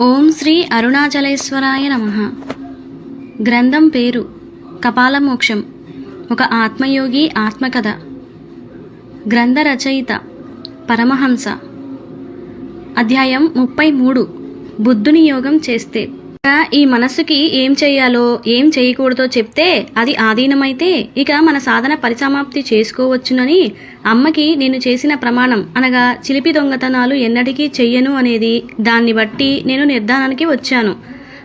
ఓం శ్రీ అరుణాచలేశ్వరాయ నమ. గ్రంథం పేరు కపాలమోక్షం. ఒక ఆత్మయోగి ఆత్మకథ. గ్రంథ రచయిత పరమహంస. అధ్యాయం ముప్పై మూడు. బుద్ధుని యోగం చేస్తే. ఈ మనస్సుకి ఏం చేయాలో ఏం చేయకూడదో చెప్తే అది ఆధీనమైతే ఇక మన సాధన పరిసమాప్తి చేసుకోవచ్చునని అమ్మకి నేను చేసిన ప్రమాణం. అనగా చిలిపి దొంగతనాలు ఎన్నటికీ చెయ్యను అనేది దాన్ని బట్టి నేను నిర్ధారణకి వచ్చాను.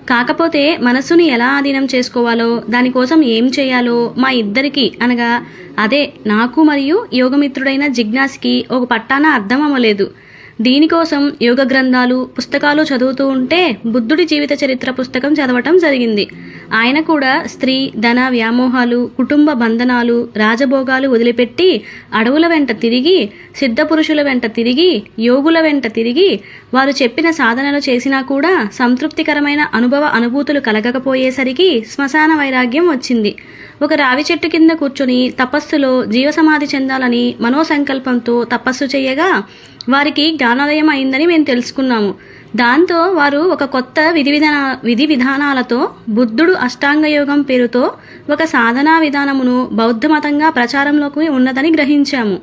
కాకపోతే మనస్సుని ఎలా ఆధీనం చేసుకోవాలో దానికోసం ఏం చేయాలో మా ఇద్దరికి అనగా అదే నాకు మరియు యోగమిత్రుడైన జిజ్ఞాస్కి ఒక పట్టాన అర్థం అవ్వలేదు దీనికోసం యోగ గ్రంథాలు పుస్తకాలు చదువుతూ ఉంటే బుద్ధుడి జీవిత చరిత్ర పుస్తకం చదవటం జరిగింది. ఆయన కూడా స్త్రీ ధన వ్యామోహాలు కుటుంబ బంధనాలు రాజభోగాలు వదిలిపెట్టి అడవుల వెంట తిరిగి సిద్ధపురుషుల వెంట తిరిగి యోగుల వెంట తిరిగి వారు చెప్పిన సాధనలు చేసినా కూడా సంతృప్తికరమైన అనుభవ అనుభూతులు కలగకపోయేసరికి శ్మశాన వైరాగ్యం వచ్చింది. ఒక రావి చెట్టు కింద కూర్చొని తపస్సులో జీవసమాధి చెందాలని మనోసంకల్పంతో తపస్సు చేయగా వారికి జ్ఞానోదయం అయిందని మేము తెలుసుకున్నాము. దాంతో వారు ఒక కొత్త విధి విధాన విధి విధానాలతో బుద్ధుడు అష్టాంగ యోగం పేరుతో ఒక సాధనా విధానమును బౌద్ధమతంగా ప్రచారంలోకి ఉన్నదని గ్రహించాము.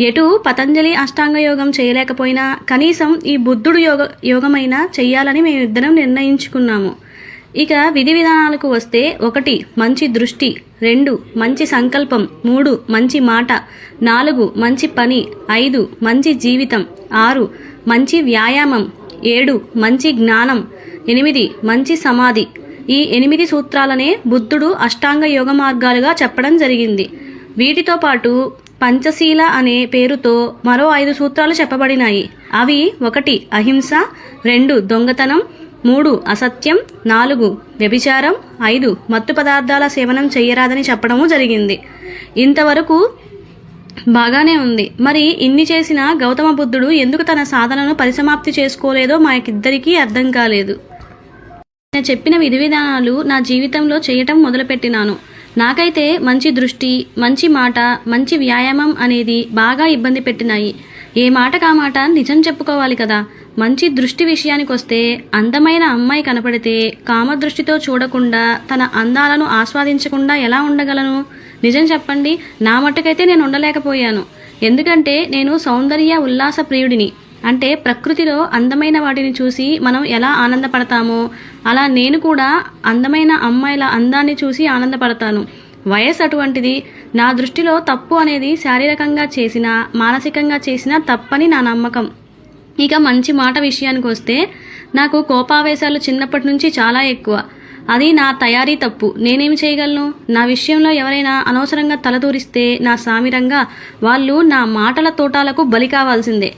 ఎటు పతంజలి అష్టాంగ యోగం చేయలేకపోయినా కనీసం ఈ బుద్ధుడు యోగ యోగమైనా చేయాలని మేమిద్దరం నిర్ణయించుకున్నాము. ఇక విధి విధానాలకు వస్తే ఒకటి మంచి దృష్టి రెండు మంచి సంకల్పం మూడు మంచి మాట నాలుగు మంచి పని ఐదు మంచి జీవితం ఆరు మంచి వ్యాయామం ఏడు మంచి జ్ఞానం ఎనిమిది మంచి సమాధి. ఈ ఎనిమిది సూత్రాలనే బుద్ధుడు అష్టాంగ యోగ మార్గాలుగా చెప్పడం జరిగింది. వీటితో పాటు పంచశీల అనే పేరుతో మరో ఐదు సూత్రాలు చెప్పబడినాయి. అవి ఒకటి అహింస రెండు దొంగతనం మూడు అసత్యం. నాలుగు వ్యభిచారం. ఐదు మత్తు పదార్థాల సేవనం చెయ్యరాదని చెప్పడము జరిగింది. ఇంతవరకు బాగానే ఉంది. మరి ఇన్ని చేసిన గౌతమ బుద్ధుడు ఎందుకు తన సాధనను పరిసమాప్తి చేసుకోలేదో మాకిద్దరికీ అర్థం కాలేదు. నేను చెప్పిన విధి విధానాలు నా జీవితంలో చేయటం మొదలుపెట్టినాను. నాకైతే మంచి దృష్టి మంచి మాట మంచి వ్యాయామం అనేది బాగా ఇబ్బంది పెట్టినాయి. ఏ మాట కా మాట నిజం చెప్పుకోవాలి కదా? మంచి దృష్టి విషయానికి వస్తే అందమైన అమ్మాయి కనపడితే కామదృష్టితో చూడకుండా తన అందాలను ఆస్వాదించకుండా ఎలా ఉండగలను? నిజం చెప్పండి నా మట్టుకైతే నేను ఉండలేకపోయాను. ఎందుకంటే నేను సౌందర్య ఉల్లాస ప్రియుడిని. అంటే ప్రకృతిలో అందమైన వాటిని చూసి మనం ఎలా ఆనందపడతామో అలా నేను కూడా అందమైన అమ్మాయిల అందాన్ని చూసి ఆనందపడతాను. వయసు అటువంటిది నా దృష్టిలో తప్పు అనేది శారీరకంగా చేసినా మానసికంగా చేసినా తప్పని నా నమ్మకం. ఇక మంచి మాట విషయానికి వస్తే నాకు కోపావేశాలు చిన్నప్పటి నుంచి చాలా ఎక్కువ. అది నా తయారీ తప్పు. నేనేమి చేయగలను? నా విషయంలో ఎవరైనా అనవసరంగా తలదూరిస్తే నా సామిరంగా వాళ్ళు నా మాటల తోటాలకు బలి కావాల్సిందే.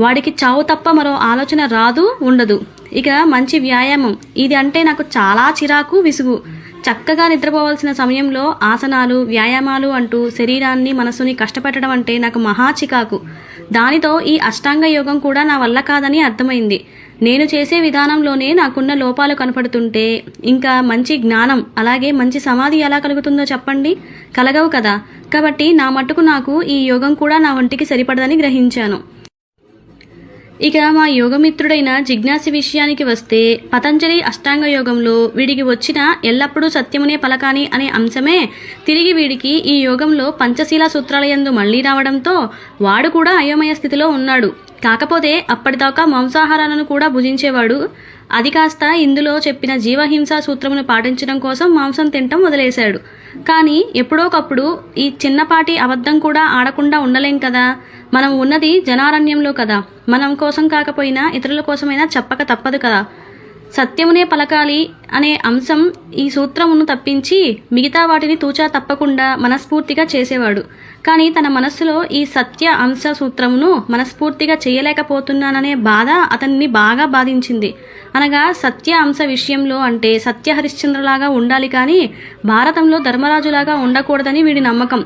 వాడికి చావు తప్ప మరో ఆలోచన రాదు ఉండదు. ఇక మంచి వ్యాయామం. ఇది అంటే నాకు చాలా చిరాకు విసుగు. చక్కగా నిద్రపోవాల్సిన సమయంలో ఆసనాలు వ్యాయామాలు అంటూ శరీరాన్ని మనసుని కష్టపెట్టడం అంటే నాకు మహా చికాకు. దానితో ఈ అష్టాంగ యోగం కూడా నా వల్ల కాదని అర్థమైంది. నేను చేసే విధానంలోనే నాకున్న లోపాలు కనపడుతుంటే ఇంకా మంచి జ్ఞానం అలాగే మంచి సమాధి ఎలా కలుగుతుందో చెప్పండి? కలగవు కదా. కాబట్టి నా మట్టుకు నాకు ఈ యోగం కూడా నా ఒంటికి సరిపడదని గ్రహించాను. ఇక మా యోగమిత్రుడైన జిజ్ఞాసి విషయానికి వస్తే పతంజలి అష్టాంగ యోగంలో వీడికి వచ్చిన ఎల్లప్పుడూ సత్యమునే పలకాని అనే అంశమే తిరిగి వీడికి ఈ యోగంలో పంచశీల సూత్రాలయందు మళ్ళీ రావడంతో వాడు కూడా అయోమయ స్థితిలో ఉన్నాడు. కాకపోతే అప్పటిదాకా మాంసాహారాలను కూడా భుజించేవాడు అది కాస్త ఇందులో చెప్పిన జీవహింసా సూత్రమును పాటించడం కోసం మాంసం తినటం వదిలేశాడు కానీ ఎప్పుడోకప్పుడు ఈ చిన్నపాటి అబద్ధం కూడా ఆడకుండా ఉండలేం కదా? మనం ఉన్నది జనారణ్యంలో కదా. మనం కోసం కాకపోయినా ఇతరుల కోసమైనా చెప్పక తప్పదు కదా. సత్యమునే పలకాలి అనే అంశం ఈ సూత్రమును తప్పించి మిగతా వాటిని తూచా తప్పకుండా మనస్ఫూర్తిగా చేసేవాడు. కానీ తన మనస్సులో ఈ సత్య అంశ సూత్రమును మనస్ఫూర్తిగా చేయలేకపోతున్నాననే బాధ అతన్ని బాగా బాధించింది. అనగా సత్య అంశ విషయంలో అంటే సత్య హరిశ్చంద్రలాగా ఉండాలి కానీ భారతంలో ధర్మరాజులాగా ఉండకూడదని వీడి నమ్మకం.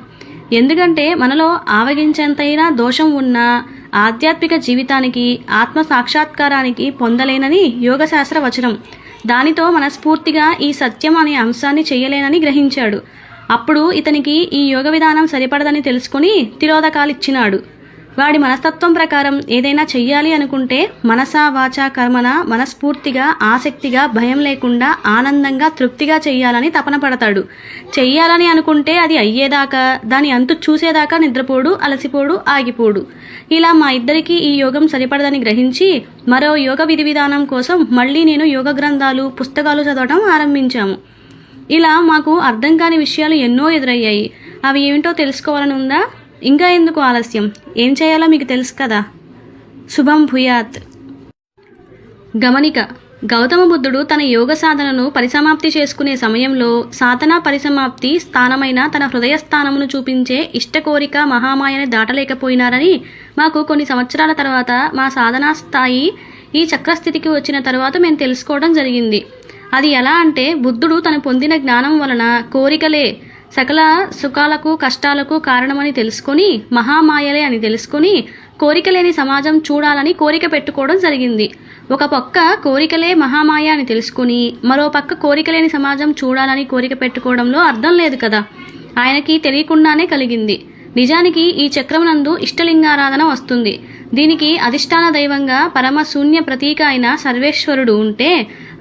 ఎందుకంటే మనలో ఆవగించేంతైనా దోషం ఉన్నా ఆధ్యాత్మిక జీవితానికి ఆత్మ సాక్షాత్కారానికి పొందలేనని యోగశాస్త్ర వచనం. దానితో మనస్ఫూర్తిగా ఈ సత్యం అనే అంశాన్ని చేయలేనని గ్రహించాడు. అప్పుడు ఇతనికి ఈ యోగ విధానం సరిపడదని తెలుసుకుని తిరోధకాలిచ్చినాడు. వాడి మనస్తత్వం ప్రకారం ఏదైనా చెయ్యాలి అనుకుంటే మనసా వాచా కర్మన మనస్ఫూర్తిగా ఆసక్తిగా భయం లేకుండా ఆనందంగా తృప్తిగా చెయ్యాలని తపన పడతాడు. చెయ్యాలని అనుకుంటే అది అయ్యేదాకా దాని అంతు చూసేదాకా నిద్రపోడు అలసిపోడు ఆగిపోడు. ఇలా మా ఇద్దరికీ ఈ యోగం సరిపడదని గ్రహించి మరో యోగ విధి విధానం కోసం మళ్ళీ నేను యోగ గ్రంథాలు పుస్తకాలు చదవటం ఆరంభించాము. ఇలా మాకు అర్థం కాని విషయాలు ఎన్నో ఎదురయ్యాయి. అవి ఏమిటో తెలుసుకోవాలని ఉందా ఇంకా ఎందుకు ఆలస్యం? ఏం చేయాలో మీకు తెలుసు కదా? శుభం భూయాత్. గమనిక గౌతమ బుద్ధుడు తన యోగ సాధనను పరిసమాప్తి చేసుకునే సమయంలో సాధనా పరిసమాప్తి స్థానమైన తన హృదయ స్థానమును చూపించే ఇష్ట కోరిక మహామాయని దాటలేకపోయినారని మాకు కొన్ని సంవత్సరాల తర్వాత మా సాధనా స్థాయి ఈ చక్రస్థితికి వచ్చిన తర్వాత మేము తెలుసుకోవడం జరిగింది. అది ఎలా అంటే బుద్ధుడు తను పొందిన జ్ఞానం వలన కోరికలే సకల సుఖాలకు కష్టాలకు కారణమని తెలుసుకొని మహామాయలే అని తెలుసుకొని కోరిక లేని సమాజం చూడాలని కోరిక పెట్టుకోవడం జరిగింది. ఒక పక్క కోరికలే మహామాయ అని తెలుసుకుని మరో పక్క కోరిక లేని సమాజం చూడాలని కోరిక పెట్టుకోవడంలో అర్థం లేదు కదా. ఆయనకి తెలియకుండానే కలిగింది. నిజానికి ఈ చక్రమునందు ఇష్టలింగారాధన వస్తుంది. దీనికి అధిష్టాన దైవంగా పరమ శూన్య ప్రతీక అయిన సర్వేశ్వరుడు ఉంటే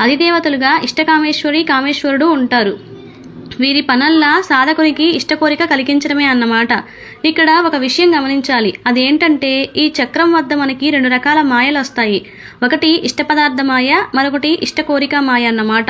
అధిదేవతలుగా ఇష్టకామేశ్వరి కామేశ్వరుడు ఉంటారు. వీరి పనల్లా సాధకునికి ఇష్టకోరిక కలిగించడమే అన్నమాట. ఇక్కడ ఒక విషయం గమనించాలి. అదేంటంటే ఈ చక్రం వద్ద మనకి రెండు రకాల మాయలు వస్తాయి. ఒకటి ఇష్టపదార్థ మాయ మరొకటి ఇష్టకోరిక మాయ అన్నమాట.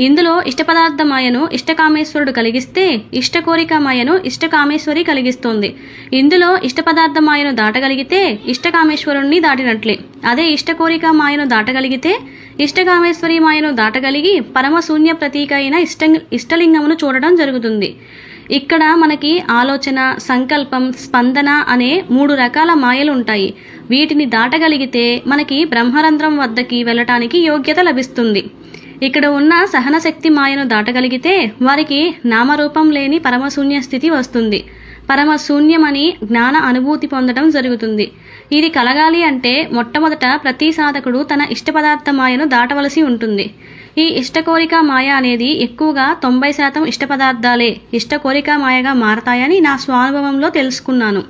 ఇందులో ఇష్టపదార్థ మాయను ఇష్టకామేశ్వరుడు కలిగిస్తే ఇష్టకోరిక మాయను ఇష్టకామేశ్వరి కలిగిస్తుంది. ఇందులో ఇష్టపదార్థ మాయను దాటగలిగితే ఇష్టకామేశ్వరుణ్ణి దాటినట్లే. అదే ఇష్టకోరిక మాయను దాటగలిగితే ఇష్టకామేశ్వరి మాయను దాటగలిగి పరమశూన్య ప్రతీక అయిన ఇష్ట ఇష్టలింగమును చూడడం జరుగుతుంది. ఇక్కడ మనకి ఆలోచన సంకల్పం స్పందన అనే మూడు రకాల మాయలు ఉంటాయి వీటిని దాటగలిగితే మనకి బ్రహ్మరంధ్రం వద్దకి వెళ్ళటానికి యోగ్యత లభిస్తుంది. ఇక్కడ ఉన్న సహనశక్తి మాయను దాటగలిగితే వారికి నామరూపం లేని పరమశూన్య స్థితి వస్తుంది. పరమశూన్యమని జ్ఞాన అనుభూతి పొందడం జరుగుతుంది. ఇది కలగాలి అంటే మొట్టమొదట ప్రతి సాధకుడు తన ఇష్ట పదార్థ మాయను దాటవలసి ఉంటుంది. ఈ ఇష్టకోరిక మాయ అనేది ఎక్కువగా తొంభై శాతం ఇష్ట పదార్థాలే మాయగా మారతాయని నా స్వానుభవంలో తెలుసుకున్నాను.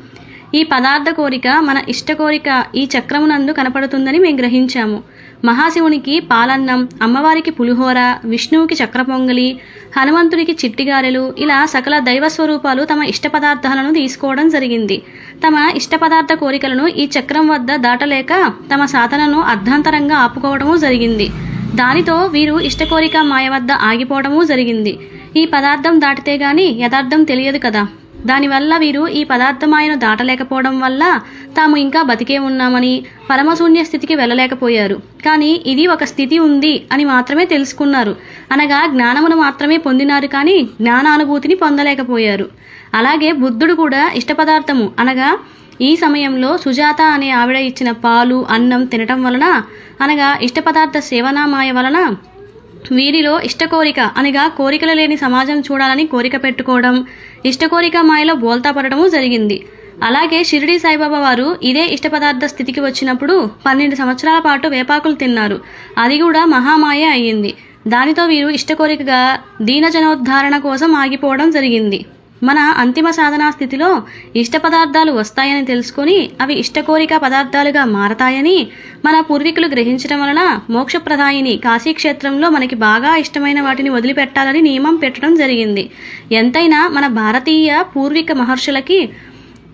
ఈ పదార్థ కోరిక మన ఇష్ట కోరిక ఈ చక్రమునందు కనపడుతుందని మేము గ్రహించాము. మహాశివునికి పాలన్నం అమ్మవారికి పులిహోర విష్ణువుకి చక్ర పొంగలి హనుమంతుడికి చిట్టిగారెలు ఇలా సకల దైవ స్వరూపాలు తమ ఇష్ట పదార్థాలను తీసుకోవడం జరిగింది. తమ ఇష్ట పదార్థ కోరికలను ఈ చక్రం వద్ద దాటలేక తమ సాధనను అర్ధాంతరంగా ఆపుకోవడము జరిగింది. దానితో వీరు ఇష్ట కోరిక మాయ వద్ద ఆగిపోవడము జరిగింది. ఈ పదార్థం దాటితే గాని యథార్థం తెలియదు కదా. దానివల్ల వీరు ఈ పదార్థమాయను దాటలేకపోవడం వల్ల తాము ఇంకా బతికే ఉన్నామని పరమశూన్య స్థితికి వెళ్ళలేకపోయారు. కానీ ఇది ఒక స్థితి ఉంది అని మాత్రమే తెలుసుకున్నారు. అనగా జ్ఞానమును మాత్రమే పొందినారు కానీ జ్ఞానానుభూతిని పొందలేకపోయారు. అలాగే బుద్ధుడు కూడా ఇష్ట పదార్థము అనగా ఈ సమయంలో సుజాత అనే ఆవిడ ఇచ్చిన పాలు అన్నం తినటం వలన అనగా ఇష్ట పదార్థ సేవనామాయ వలన వీరిలో ఇష్ట కోరిక అనగా కోరికలు లేని సమాజం చూడాలని కోరిక పెట్టుకోవడం ఇష్టకోరిక మాయలో బోల్తా పడటము జరిగింది. అలాగే షిరిడి సాయిబాబా వారు ఇదే ఇష్ట పదార్థ స్థితికి వచ్చినప్పుడు పన్నెండు సంవత్సరాల పాటు వేపాకులు తిన్నారు. అది కూడా మహామాయ అయ్యింది. దానితో వీరు ఇష్టకోరికగా దీనజనోద్ధారణ కోసం ఆగిపోవడం జరిగింది. మన అంతిమ సాధనా స్థితిలో ఇష్ట పదార్థాలు వస్తాయని తెలుసుకొని అవి ఇష్టకోరిక పదార్థాలుగా మారతాయని మన పూర్వీకులు గ్రహించడం వలన మోక్షప్రదాయిని కాశీక్షేత్రంలో మనకి బాగా ఇష్టమైన వాటిని వదిలిపెట్టాలని నియమం పెట్టడం జరిగింది. ఎంతైనా మన భారతీయ పూర్వీక మహర్షులకి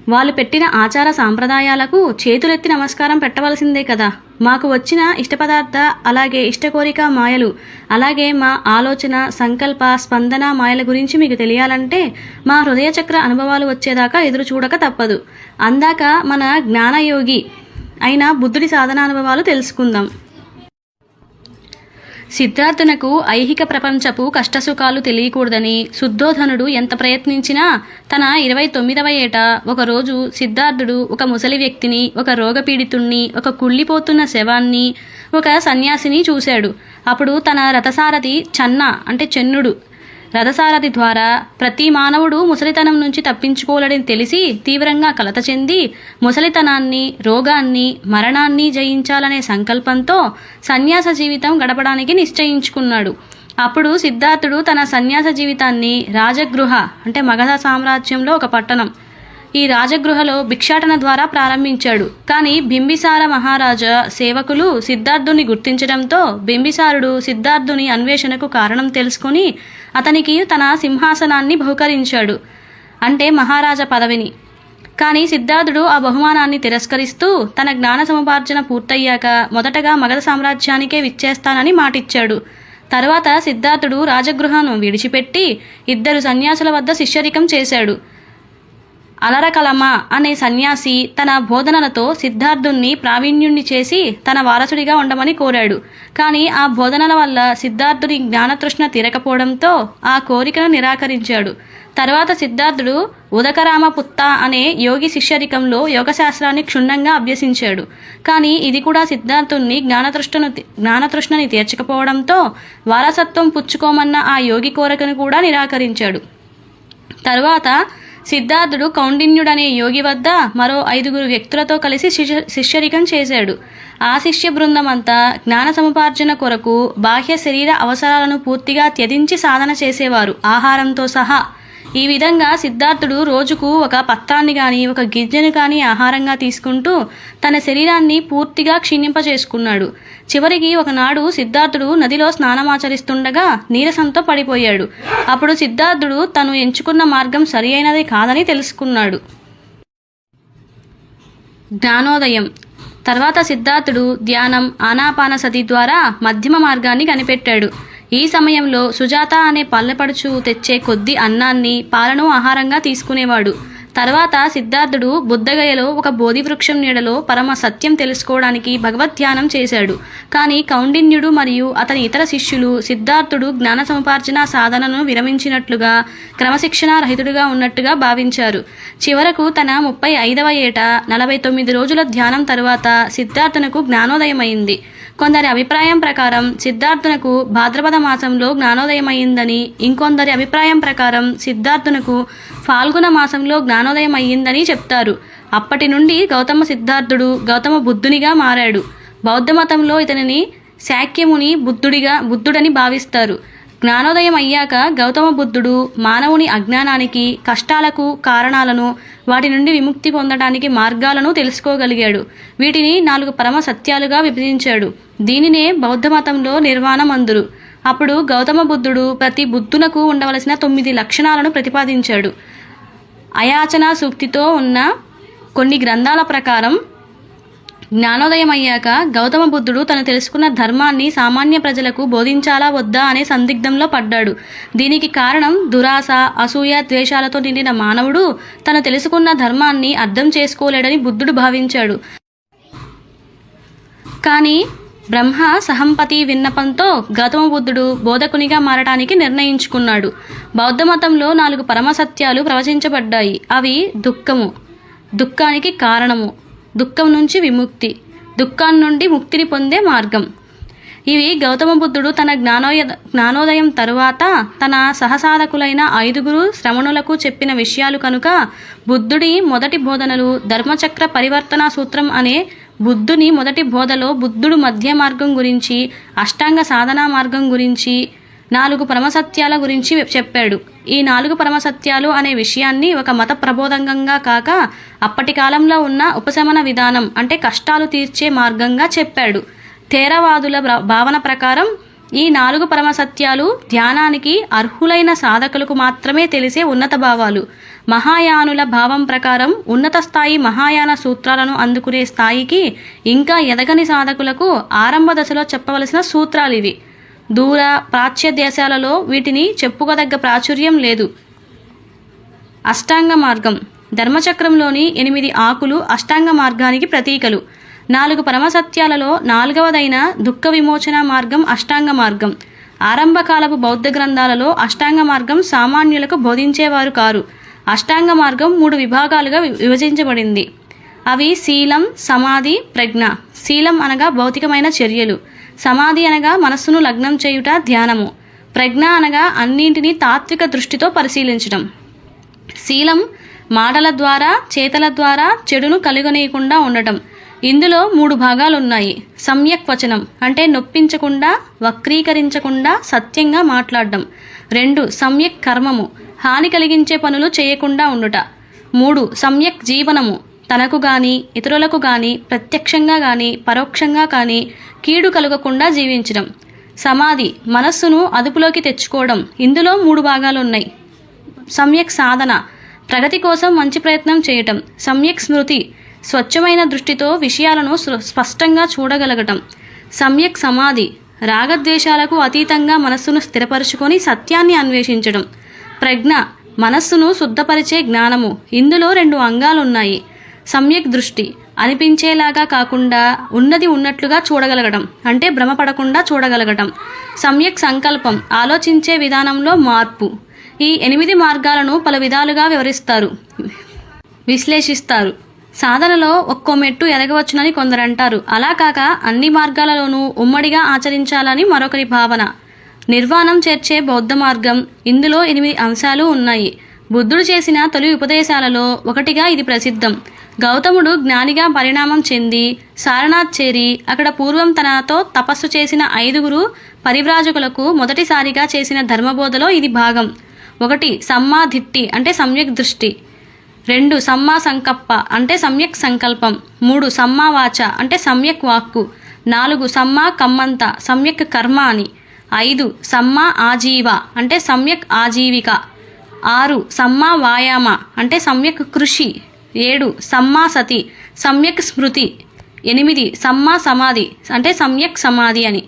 వాళ్ళు పెట్టిన ఆచార సాంప్రదాయాలకు చేతులెత్తి నమస్కారం పెట్టవలసిందే కదా. మాకు వచ్చిన ఇష్టపదార్థ అలాగే ఇష్టకోరిక మాయలు అలాగే మా ఆలోచన సంకల్ప స్పందన మాయల గురించి మీకు తెలియాలంటే మా హృదయ చక్ర అనుభవాలు వచ్చేదాకా ఎదురు చూడక తప్పదు. అందాక మన జ్ఞానయోగి అయిన బుద్ధుడి సాధన అనుభవాలు తెలుసుకుందాం. సిద్ధార్థునకు ఐహిక ప్రపంచపు కష్టసుఖాలు తెలియకూడదని శుద్ధోధనుడు ఎంత ప్రయత్నించినా తన ఇరవై తొమ్మిదవ ఏట ఒకరోజు సిద్ధార్థుడు ఒక ముసలి వ్యక్తిని ఒక రోగపీడితుణ్ణి ఒక కుళ్ళిపోతున్న శవాన్ని ఒక సన్యాసిని చూశాడు. అప్పుడు తన రథసారథి చన్న అంటే చెన్నుడు రథసారథి ద్వారా ప్రతి మానవుడు ముసలితనం నుంచి తప్పించుకోలేడని తెలిసి తీవ్రంగా కలత చెంది ముసలితనాన్ని రోగాన్ని మరణాన్ని జయించాలనే సంకల్పంతో సన్యాస జీవితం గడపడానికి నిశ్చయించుకున్నాడు. అప్పుడు సిద్ధార్థుడు తన సన్యాస జీవితాన్ని రాజగృహ అంటే మగధ సామ్రాజ్యంలో ఒక పట్టణం ఈ రాజగృహలో భిక్షాటన ద్వారా ప్రారంభించాడు. కానీ బింబిసార మహారాజా సేవకులు సిద్ధార్థుని గుర్తించడంతో బింబిసారుడు సిద్ధార్థుని అన్వేషణకు కారణం తెలుసుకొని అతనికి తన సింహాసనాన్ని బహుకరించాడు. అంటే మహారాజా పదవిని. కానీ సిద్ధార్థుడు ఆ బహుమానాన్ని తిరస్కరిస్తూ తన జ్ఞాన సముపార్జన పూర్తయ్యాక మొదటగా మగధ సామ్రాజ్యానికే విచ్చేస్తానని మాటిచ్చాడు. తర్వాత సిద్ధార్థుడు రాజగృహను విడిచిపెట్టి ఇద్దరు సన్యాసుల వద్ద శిష్యరికం చేశాడు. అలరకలమ అనే సన్యాసి తన బోధనలతో సిద్ధార్థుణ్ణి ప్రావీణ్యుణ్ణి చేసి తన వారసుడిగా ఉండమని కోరాడు. కానీ ఆ బోధనల వల్ల సిద్ధార్థుడి జ్ఞానతృష్ణ తీరకపోవడంతో ఆ కోరికను నిరాకరించాడు. తర్వాత సిద్ధార్థుడు ఉదకరామపుత్త అనే యోగి శిష్యరికంలో యోగశాస్త్రాన్ని క్షుణ్ణంగా అభ్యసించాడు. కానీ ఇది కూడా సిద్ధార్థుణ్ణి జ్ఞానతృష్ణను జ్ఞానతృష్ణని తీర్చకపోవడంతో వారసత్వం పుచ్చుకోమన్న ఆ యోగి కోరికను కూడా నిరాకరించాడు. తర్వాత సిద్ధార్థుడు కౌండిన్యుడనే యోగి వద్ద మరో ఐదుగురు వ్యక్తులతో కలిసి శిష్య శిష్యరికం చేశాడు. ఆ శిష్య బృందం అంతా జ్ఞాన సముపార్జన కొరకు బాహ్య శరీర అవసరాలను పూర్తిగా త్యజించి సాధన చేసేవారు. ఆహారంతో సహా ఈ విధంగా సిద్ధార్థుడు రోజుకు ఒక పత్రాన్ని కానీ ఒక గిజ్జను కానీ ఆహారంగా తీసుకుంటూ తన శరీరాన్ని పూర్తిగా క్షీణింపచేసుకున్నాడు చివరికి ఒకనాడు సిద్ధార్థుడు నదిలో స్నానమాచరిస్తుండగా నీరసంతో పడిపోయాడు. అప్పుడు సిద్ధార్థుడు తను ఎంచుకున్న మార్గం సరి అయినది కాదని తెలుసుకున్నాడు. జ్ఞానోదయం. తర్వాత సిద్ధార్థుడు ధ్యానం ఆనాపానసతి ద్వారా మధ్యమ మార్గాన్ని కనిపెట్టాడు. ఈ సమయంలో సుజాత అనే పల్లెపడుచు తెచ్చే కొద్ది అన్నాన్ని పాలను ఆహారంగా తీసుకునేవాడు. తర్వాత సిద్ధార్థుడు బుద్ధగయలో ఒక బోధి వృక్షం నీడలో పరమ సత్యం తెలుసుకోవడానికి భగవద్ ధ్యానం చేశాడు. కానీ కౌండిన్యుడు మరియు అతని ఇతర శిష్యులు సిద్ధార్థుడు జ్ఞాన సముపార్జన సాధనను విరమించినట్లుగా క్రమశిక్షణ రహితుడుగా ఉన్నట్టుగా భావించారు. చివరకు తన ముప్పై ఐదవ ఏట నలభై తొమ్మిది రోజుల ధ్యానం తరువాత సిద్ధార్థునకు జ్ఞానోదయమైంది. కొందరి అభిప్రాయం ప్రకారం సిద్ధార్థునకు భాద్రపద మాసంలో జ్ఞానోదయమైందని ఇంకొందరి అభిప్రాయం ప్రకారం సిద్ధార్థునకు ఫాల్గుణ మాసంలో జ్ఞానోదయం అయ్యిందని చెప్తారు. అప్పటి నుండి గౌతమ సిద్ధార్థుడు గౌతమ బుద్ధునిగా మారాడు. బౌద్ధ మతంలో ఇతనిని శాక్యముని బుద్ధుడిగా బుద్ధుడని భావిస్తారు. జ్ఞానోదయం అయ్యాక గౌతమ బుద్ధుడు మానవుని అజ్ఞానానికి కష్టాలకు కారణాలను వాటి నుండి విముక్తి పొందడానికి మార్గాలను తెలుసుకోగలిగాడు. వీటిని నాలుగు పరమ సత్యాలుగా విభజించాడు. దీనినే బౌద్ధ మతంలో నిర్వాణం అందురు. అప్పుడు గౌతమ బుద్ధుడు ప్రతి బుద్ధునకు ఉండవలసిన తొమ్మిది లక్షణాలను ప్రతిపాదించాడు. అయాచన సూక్తితో ఉన్న కొన్ని గ్రంథాల ప్రకారం జ్ఞానోదయం అయ్యాక గౌతమ బుద్ధుడు తను తెలుసుకున్న ధర్మాన్ని సామాన్య ప్రజలకు బోధించాలా వద్దా అనే సందిగ్ధంలో పడ్డాడు. దీనికి కారణం దురాశ అసూయ ద్వేషాలతో నిండిన మానవుడు తను తెలుసుకున్న ధర్మాన్ని అర్థం చేసుకోలేడని బుద్ధుడు భావించాడు. కానీ బ్రహ్మ సహంపతి విన్నపంతో గౌతమ బుద్ధుడు బోధకునిగా మారటానికి నిర్ణయించుకున్నాడు. బౌద్ధ మతంలో నాలుగు పరమసత్యాలు ప్రవచించబడ్డాయి. అవి దుఃఖము. దుఃఖానికి కారణము. దుఃఖం నుంచి విముక్తి దుఃఖం నుండి ముక్తిని పొందే మార్గం. ఇవి గౌతమ బుద్ధుడు తన జ్ఞానోయ జ్ఞానోదయం తరువాత తన సహసాధకులైన ఐదుగురు శ్రమణులకు చెప్పిన విషయాలు కనుక బుద్ధుడి మొదటి బోధనలు ధర్మచక్ర పరివర్తన సూత్రం అనే బుద్ధుని మొదటి బోధలో బుద్ధుడు మధ్య మార్గం గురించి అష్టాంగ సాధనా మార్గం గురించి నాలుగు పరమసత్యాల గురించి చెప్పాడు. ఈ నాలుగు పరమసత్యాలు అనే విషయాన్ని ఒక మత ప్రబోధంగా కాక అప్పటి కాలంలో ఉన్న ఉపశమన విధానం అంటే కష్టాలు తీర్చే మార్గంగా చెప్పాడు. థేరవాదుల భా- భావన ప్రకారం ఈ నాలుగు పరమసత్యాలు ధ్యానానికి అర్హులైన సాధకులకు మాత్రమే తెలిసే ఉన్నత భావాలు. మహాయానుల భావం ప్రకారం ఉన్నత స్థాయి మహాయాన సూత్రాలను అందుకునే స్థాయికి ఇంకా ఎదగని సాధకులకు ఆరంభ దశలో చెప్పవలసిన సూత్రాలు ఇవి దూర ప్రాచ్య దేశాలలో వీటిని చెప్పుకోదగ్గ ప్రాచుర్యం లేదు. అష్టాంగ మార్గం ధర్మచక్రంలోని ఎనిమిది ఆకులు అష్టాంగ మార్గానికి ప్రతీకలు. నాలుగు పరమసత్యాలలో నాలుగవదైన దుఃఖ విమోచన మార్గం అష్టాంగ మార్గం. ఆరంభకాలపు బౌద్ధ గ్రంథాలలో అష్టాంగ మార్గం సామాన్యులకు బోధించేవారు కారు. అష్టాంగ మార్గం మూడు విభాగాలుగా విభజించబడింది. అవి శీలం సమాధి ప్రజ్ఞ. శీలం అనగా భౌతికమైన చర్యలు. సమాధి అనగా మనస్సును లగ్నం చేయుట ధ్యానము. ప్రజ్ఞ అనగా అన్నింటినీ తాత్విక దృష్టితో పరిశీలించడం శీలం మాటల ద్వారా చేతల ద్వారా చెడును కలుగనీయకుండా ఉండటం. ఇందులో మూడు భాగాలు ఉన్నాయి సమ్యక్ వచనం అంటే నొప్పించకుండా వక్రీకరించకుండా సత్యంగా మాట్లాడడం రెండు సమ్యక్ కర్మము హాని కలిగించే పనులు చేయకుండా ఉండుట. మూడు సమ్యక్ జీవనము తనకు గాని ఇతరులకు గాని ప్రత్యక్షంగా గాని పరోక్షంగా కానీ కీడు కలగకుండా జీవించడం. సమాధి మనస్సును అదుపులోకి తెచ్చుకోవడం. ఇందులో మూడు భాగాలు ఉన్నాయి సమ్యక్ సాధన ప్రగతి కోసం మంచి ప్రయత్నం చేయటం. సమ్యక్ స్మృతి స్వచ్ఛమైన దృష్టితో విషయాలను స్పష్టంగా చూడగలగటం. సమ్యక్ సమాధి రాగద్వేషాలకు అతీతంగా మనస్సును స్థిరపరుచుకొని సత్యాన్ని అన్వేషించడం. ప్రజ్ఞ మనస్సును శుద్ధపరిచే జ్ఞానము. ఇందులో రెండు అంగాలున్నాయి. సమ్యక్ దృష్టి అనిపించేలాగా కాకుండా ఉన్నది ఉన్నట్లుగా చూడగలగడం అంటే భ్రమపడకుండా చూడగలగటం. సమ్యక్ సంకల్పం ఆలోచించే విధానంలో మార్పు. ఈ ఎనిమిది మార్గాలను పలు విధాలుగా వివరిస్తారు విశ్లేషిస్తారు. సాధనలో ఒక్కో మెట్టు ఎదగవచ్చునని కొందరు అంటారు. అలా కాక అన్ని మార్గాలలోనూ ఉమ్మడిగా ఆచరించాలని మరొకరి భావన. నిర్వాణం చేర్చే బౌద్ధ మార్గం ఇందులో ఎనిమిది అంశాలు ఉన్నాయి. బుద్ధుడు చేసిన తొలి ఉపదేశాలలో ఒకటిగా ఇది ప్రసిద్ధం. గౌతముడు జ్ఞానిగా పరిణామం చెంది సారనాథ్ చేరి అక్కడ పూర్వం తనతో తపస్సు చేసిన ఐదుగురు పరివ్రాజకులకు మొదటిసారిగా చేసిన ధర్మబోధలో ఇది భాగం. ఒకటి సమ్మాధిట్టి అంటే సమ్యక్ దృష్టి. రెండు సమ్మా సంకప్ప అంటే సమ్యక్ సంకల్పం. మూడు సమ్మా వాచ అంటే సమ్యక్ వాక్కు. నాలుగు సమ్మా కమ్మంత సమ్యక్ కర్మ అని ఐదు సమ్మా ఆజీవ అంటే సమ్యక్ ఆజీవిక. ఆరు సమ్మా వాయామ అంటే సమ్యక్ కృషి. ఏడు సమ్మా సతి సమ్యక్ స్మృతి ఎనిమిది సమ్మా సమాధి అంటే సమ్యక్ సమాధి అని.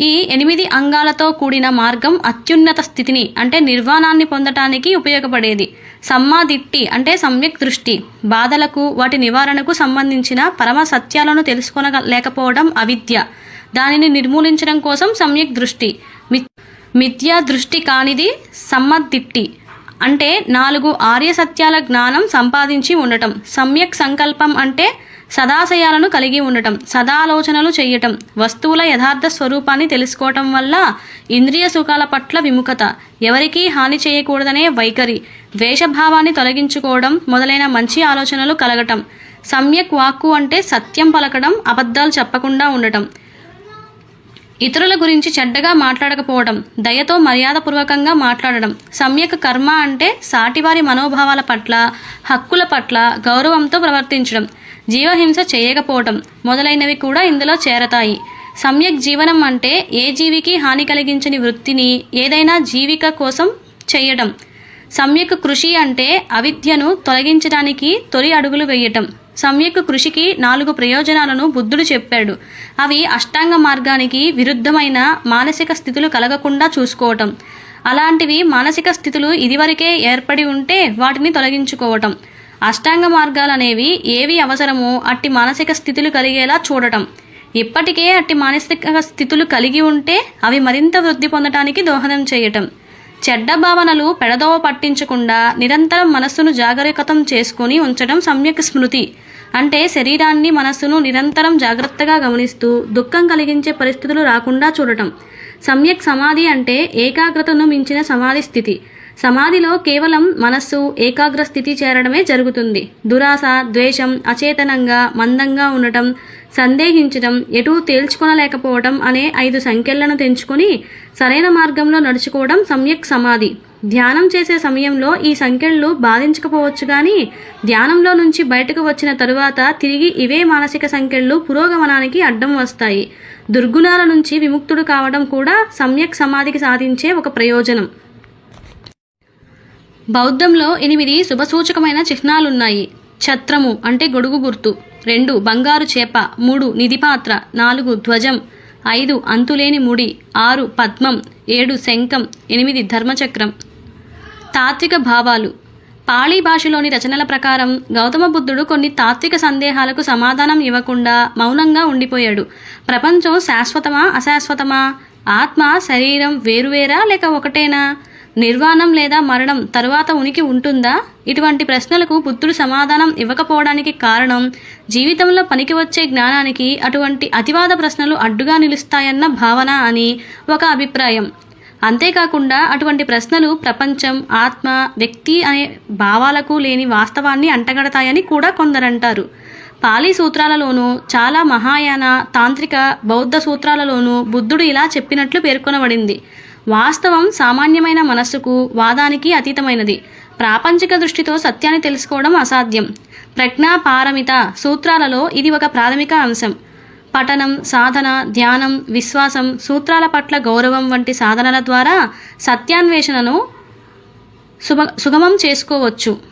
ఈ ఎనిమిది అంగాలతో కూడిన మార్గం అత్యున్నత స్థితిని అంటే నిర్వాణాన్ని పొందటానికి ఉపయోగపడేది. సమ్మాదిట్టి అంటే సమ్యక్ దృష్టి. బాధలకు వాటి నివారణకు సంబంధించిన పరమ సత్యాలను తెలుసుకొనలేకపోవడం అవిద్య. దానిని నిర్మూలించడం కోసం సమ్యక్ దృష్టి. మిథ్యా దృష్టి కానిది సమ్మదిట్టి అంటే నాలుగు ఆర్య సత్యాల జ్ఞానం సంపాదించి ఉండటం సమ్యక్ సంకల్పం అంటే సదాశయాలను కలిగి ఉండటం సదాలోచనలు చేయటం వస్తువుల యథార్థ స్వరూపాన్ని తెలుసుకోవటం వల్ల ఇంద్రియ సుఖాల పట్ల విముఖత ఎవరికీ హాని చేయకూడదనే వైఖరి ద్వేషభావాన్ని తొలగించుకోవడం మొదలైన మంచి ఆలోచనలు కలగటం సమ్యక్ వాక్కు అంటే సత్యం పలకడం అబద్ధాలు చెప్పకుండా ఉండటం ఇతరుల గురించి చెడ్డగా మాట్లాడకపోవడం దయతో మర్యాదపూర్వకంగా మాట్లాడడం సమ్యక్ కర్మ అంటే సాటివారి మనోభావాల పట్ల హక్కుల పట్ల గౌరవంతో ప్రవర్తించడం జీవహింస చేయకపోవడం మొదలైనవి కూడా ఇందులో చేరతాయి. సమ్యక్ జీవనం అంటే ఏ జీవికి హాని కలిగించని వృత్తిని ఏదైనా జీవిక కోసం చేయడం. సమ్యక్ కృషి అంటే అవిద్యను తొలగించడానికి తొలి అడుగులు వేయటం. సమ్యక్ కృషికి నాలుగు ప్రయోజనాలను బుద్ధుడు చెప్పాడు. అవి అష్టాంగ మార్గానికి విరుద్ధమైన మానసిక స్థితులు కలగకుండా చూసుకోవటం. అలాంటివి మానసిక స్థితులు ఇదివరకే ఏర్పడి ఉంటే వాటిని తొలగించుకోవటం. అష్టాంగ మార్గాలు అనేవి ఏవి అవసరమో అట్టి మానసిక స్థితులు కలిగేలా చూడటం. ఇప్పటికే అట్టి మానసిక స్థితులు కలిగి ఉంటే అవి మరింత వృద్ధి పొందటానికి దోహదం చేయటం. చెడ్డ భావనలు పెడదోవ పట్టించకుండా నిరంతరం మనస్సును జాగరూకతం చేసుకుని ఉంచడం సమ్యక్ స్మృతి. అంటే శరీరాన్ని మనస్సును నిరంతరం జాగ్రత్తగా గమనిస్తూ దుఃఖం కలిగించే పరిస్థితులు రాకుండా చూడటం. సమ్యక్ సమాధి అంటే ఏకాగ్రతను మించిన సమాధి స్థితి. సమాధిలో కేవలం మనస్సు ఏకాగ్ర స్థితి చేరడమే జరుగుతుంది. దురాశ ద్వేషం అచేతనంగా మందంగా ఉండటం సందేహించడం ఎటూ తేల్చుకొనలేకపోవడం అనే ఐదు సంఖ్యలను తెంచుకొని సరైన మార్గంలో నడుచుకోవడం సమ్యక్ సమాధి. ధ్యానం చేసే సమయంలో ఈ సంఖ్యలు బాధించకపోవచ్చు కానీ ధ్యానంలో నుంచి బయటకు వచ్చిన తరువాత తిరిగి ఇవే మానసిక సంఖ్యలు పురోగమనానికి అడ్డం వస్తాయి. దుర్గుణాల నుంచి విముక్తుడు కావడం కూడా సమ్యక్ సమాధికి సాధించే ఒక ప్రయోజనం. బౌద్ధంలో ఎనిమిది శుభసూచకమైన చిహ్నాలున్నాయి. ఛత్రము అంటే గొడుగు గుర్తు. రెండు బంగారు చేప. మూడు నిధిపాత్ర నాలుగు ధ్వజం. ఐదు అంతులేని ముడి. ఆరు పద్మం. ఏడు శంఖం. ఎనిమిది ధర్మచక్రం. తాత్విక భావాలు. పాళీ భాషలోని రచనల ప్రకారం గౌతమ బుద్ధుడు కొన్ని తాత్విక సందేహాలకు సమాధానం ఇవ్వకుండా మౌనంగా ఉండిపోయాడు. ప్రపంచం శాశ్వతమా అశాశ్వతమా? ఆత్మ శరీరం వేరువేరా లేక ఒకటేనా? నిర్వాణం లేదా మరణం తరువాత ఉనికి ఉంటుందా? ఇటువంటి ప్రశ్నలకు బుద్ధుడు సమాధానం ఇవ్వకపోవడానికి కారణం జీవితంలో పనికి వచ్చే జ్ఞానానికి అటువంటి అతివాద ప్రశ్నలు అడ్డుగా నిలుస్తాయన్న భావన అని ఒక అభిప్రాయం. అంతేకాకుండా అటువంటి ప్రశ్నలు ప్రపంచం ఆత్మ వ్యక్తి అనే భావాలకు లేని వాస్తవాన్ని అంటగడతాయని కూడా కొందరంటారు. పాలీ సూత్రాలలోనూ చాలా మహాయాన తాంత్రిక బౌద్ధ సూత్రాలలోనూ బుద్ధుడు ఇలా చెప్పినట్లు పేర్కొనబడింది. వాస్తవం సామాన్యమైన మనస్సుకు వాదానికి అతీతమైనది. ప్రాపంచిక దృష్టితో సత్యాన్ని తెలుసుకోవడం అసాధ్యం. ప్రజ్ఞా పారమిత సూత్రాలలో ఇది ఒక ప్రాథమిక అంశం. పఠనం సాధన ధ్యానం విశ్వాసం సూత్రాల పట్ల గౌరవం వంటి సాధనల ద్వారా సత్యాన్వేషణను సుభ సుగమం చేసుకోవచ్చు.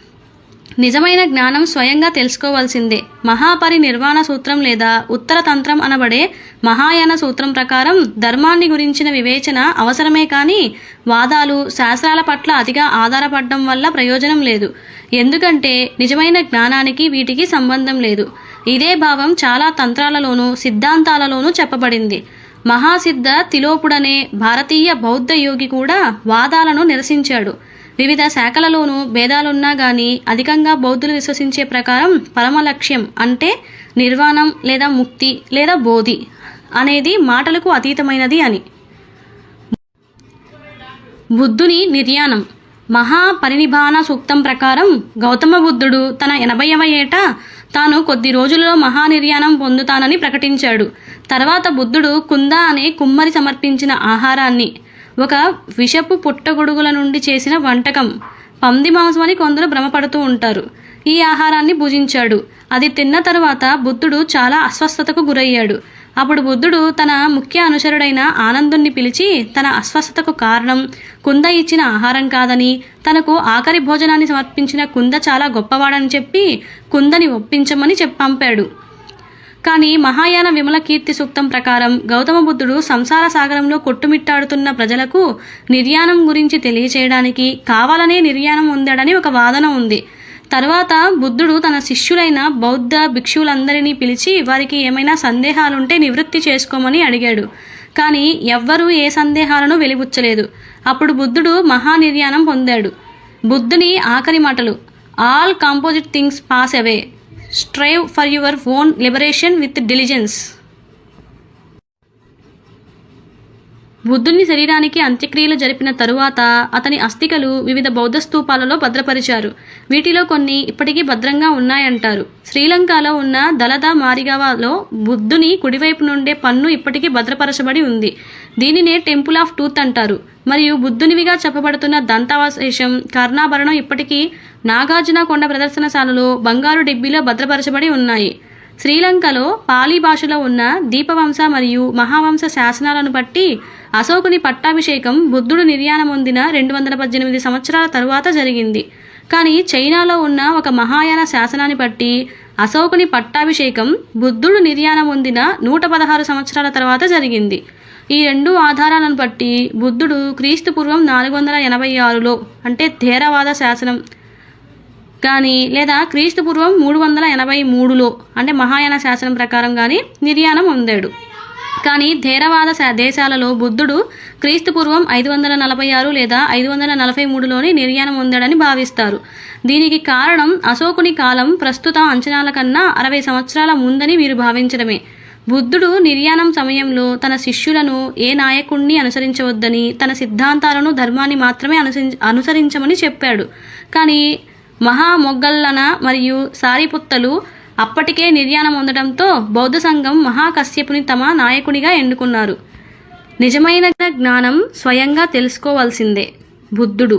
నిజమైన జ్ఞానం స్వయంగా తెలుసుకోవాల్సిందే. మహాపరినిర్వాణ సూత్రం లేదా ఉత్తర తంత్రం అనబడే మహాయాన సూత్రం ప్రకారం ధర్మాన్ని గురించిన వివేచన అవసరమే కానీ వాదాలు శాస్త్రాల పట్ల అతిగా ఆధారపడడం వల్ల ప్రయోజనం లేదు. ఎందుకంటే నిజమైన జ్ఞానానికి వీటికి సంబంధం లేదు. ఇదే భావం చాలా తంత్రాలలోనూ సిద్ధాంతాలలోనూ చెప్పబడింది. మహాసిద్ధ తిలోపుడనే భారతీయ బౌద్ధ యోగి కూడా వాదాలను నిరసించాడు. వివిధ శాఖలలోనూ భేదాలున్నా గాని అధికంగా బౌద్ధులు విశ్వసించే ప్రకారం పరమ లక్ష్యం అంటే నిర్వాణం లేదా ముక్తి లేదా బోధి అనేది మాటలకు అతీతమైనది అని. బుద్ధుని నిర్యాణం. మహాపరినిభాన సూక్తం ప్రకారం గౌతమ బుద్ధుడు తన ఎనభైవ ఏట తాను కొద్ది రోజులలో మహానిర్యాణం పొందుతానని ప్రకటించాడు. తర్వాత బుద్ధుడు కుంద అనే కుమ్మరి సమర్పించిన ఆహారాన్ని ఒక విషపు పుట్టగొడుగుల నుండి చేసిన వంటకం. పంది మాంసం అని కొందరు భ్రమపడుతూ ఉంటారు. ఈ ఆహారాన్ని భుజించాడు. అది తిన్న తరువాత బుద్ధుడు చాలా అస్వస్థతకు గురయ్యాడు. అప్పుడు బుద్ధుడు తన ముఖ్య అనుచరుడైన ఆనందుణ్ణి పిలిచి తన అస్వస్థతకు కారణం కుంద ఇచ్చిన ఆహారం కాదని తనకు ఆఖరి భోజనాన్ని సమర్పించిన కుంద చాలా గొప్పవాడని చెప్పి కుందని ఒప్పించమని చెప్పి పంపాడు. కానీ మహాయాన విమల కీర్తి సూక్తం ప్రకారం గౌతమ బుద్ధుడు సంసార సాగరంలో కొట్టుమిట్టాడుతున్న ప్రజలకు నిర్యాణం గురించి తెలియచేయడానికి కావాలనే నిర్యాణం ఉందాడని ఒక వాదన ఉంది. తర్వాత బుద్ధుడు తన శిష్యులైన బౌద్ధ భిక్షువులందరినీ పిలిచి వారికి ఏమైనా సందేహాలుంటే నివృత్తి చేసుకోమని అడిగాడు. కానీ ఎవ్వరూ ఏ సందేహాలను వెలిబుచ్చలేదు. అప్పుడు బుద్ధుడు మహానిర్యాణం పొందాడు. బుద్ధుని ఆఖరి మాటలు all composite things pass away. Strive for your own liberation with diligence బుద్ధుని శరీరానికి అంత్యక్రియలు జరిపిన తరువాత అతని అస్థికలు వివిధ బౌద్ధ స్తూపాలలో భద్రపరిచారు. వీటిలో కొన్ని ఇప్పటికీ భద్రంగా ఉన్నాయంటారు. శ్రీలంకలో ఉన్న దళద మారిగావాలో బుద్ధుని కుడివైపు నుండే పన్ను ఇప్పటికీ భద్రపరచబడి ఉంది. దీనినే టెంపుల్ ఆఫ్ టూత్ అంటారు. మరియు బుద్ధునివిగా చెప్పబడుతున్న దంతావశేషం కర్ణాభరణం ఇప్పటికీ నాగార్జున కొండ ప్రదర్శనశాలలో బంగారు డిబ్బీలో భద్రపరచబడి ఉన్నాయి. శ్రీలంకలో పాలీ భాషలో ఉన్న దీపవంశ మరియు మహావంశ శాసనాలను బట్టి అశోకుని పట్టాభిషేకం బుద్ధుడు నిర్యాణం పొందిన రెండు వందల పద్దెనిమిది సంవత్సరాల తరువాత జరిగింది. కానీ చైనాలో ఉన్న ఒక మహాయాన శాసనాన్ని బట్టి అశోకుని పట్టాభిషేకం బుద్ధుడు నిర్యాణం పొందిన నూట పదహారు సంవత్సరాల తర్వాత జరిగింది. ఈ రెండు ఆధారాలను బట్టి బుద్ధుడు క్రీస్తు పూర్వం నాలుగు వందల ఎనభై ఆరులో అంటే థేరవాద శాసనం కానీ లేదా క్రీస్తు పూర్వం మూడు వందల ఎనభై మూడులో అంటే మహాయాన శాసనం ప్రకారం కానీ నిర్యాణం పొందాడు. కానీ థేరవాద శా- దేశాలలో బుద్ధుడు క్రీస్తు పూర్వం ఐదు వందల నలభై ఆరు లేదా ఐదు వందల నలభై మూడులోని నిర్యాణం పొందాడని భావిస్తారు. దీనికి కారణం అశోకుని కాలం ప్రస్తుత అంచనాల కన్నా అరవై సంవత్సరాల ముందని వీరు భావించడమే. బుద్ధుడు నిర్యాణం సమయంలో తన శిష్యులను ఏ నాయకుణ్ణి అనుసరించవద్దని తన సిద్ధాంతాలను ధర్మాన్ని మాత్రమే అనుసరి అనుసరించమని చెప్పాడు. కానీ మహామొగ్గల్లన మరియు సారిపుత్తలు అప్పటికే నిర్యాణం ఉండడంతో బౌద్ధ సంఘం మహాకశ్యపుని తమ నాయకునిగా ఎన్నుకున్నారు. నిజమైన జ్ఞానం స్వయంగా తెలుసుకోవాల్సిందే. బుద్ధుడు